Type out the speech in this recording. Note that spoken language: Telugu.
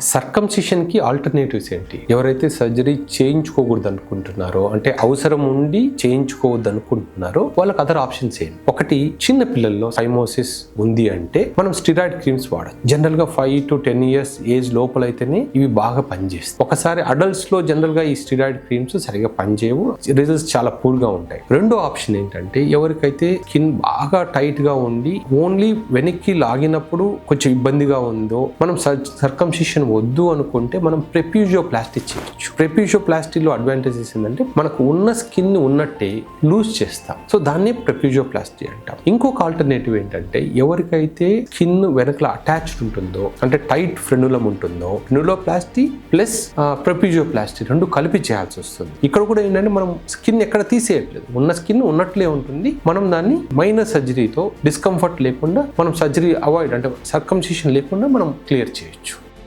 సర్కంసిషన్కి ఆల్టర్నేటివ్స్ ఏంటి? ఎవరైతే సర్జరీ చేయించుకోకూడదు అనుకుంటున్నారో అంటే అవసరం ఉండి చేయించుకోవద్దు అనుకుంటున్నారో వాళ్ళకి అదర్ ఆప్షన్స్ ఏంటి? ఒకటి చిన్న పిల్లల్లో సైమోసిస్ ఉంది అంటే మనం స్టిరాయిడ్ క్రీమ్స్ వాడచ్చు. జనరల్గా five to ten years age లోపల అయితేనే ఇవి బాగా పనిచేస్తాయి. ఒకసారి అడల్ట్స్లో జనరల్గా ఈ స్టిరాయిడ్ క్రీమ్స్ సరిగా పనిచేయవు రిజల్ట్స్ చాలా పూర్గా ఉంటాయి. రెండో ఆప్షన్ ఏంటంటే ఎవరికైతే స్కిన్ బాగా టైట్గా ఉండి ఓన్లీ వెనక్కి లాగినప్పుడు కొంచెం ఇబ్బందిగా ఉందో మనం సర్కంసిషన్ వద్దు అనుకుంటే మనం ప్రెప్యూజో ప్లాస్టిక్ చేయొచ్చు. ప్రెప్యూజో ప్లాస్టిక్లో అడ్వాంటేజెస్ ఏంటంటే మనకు ఉన్న స్కిన్ ఉన్నట్టే లూజ్ చేస్తాం. సో దాన్నే ప్రెప్యూజో ప్లాస్టిక్ అంటాం. ఇంకొక ఆల్టర్నేటివ్ ఏంటంటే ఎవరికైతే స్కిన్ వెనకల అటాచ్డ్ ఉంటుందో అంటే టైట్ ఫ్రెనులం ఉంటుందో frenuloplasty plus preputioplasty రెండు కలిపి చేయాల్సి వస్తుంది. ఇక్కడ కూడా ఏంటంటే మనం స్కిన్ ఎక్కడ తీసేయట్లేదు. ఉన్న స్కిన్ ఉన్నట్లే ఉంటుంది. మనం దాన్ని మైనర్ సర్జరీతో డిస్కంఫర్ట్ లేకుండా మనం సర్జరీ అవాయిడ్ అంటే సర్కంసిషన్ లేకుండా మనం క్లియర్ చేయొచ్చు.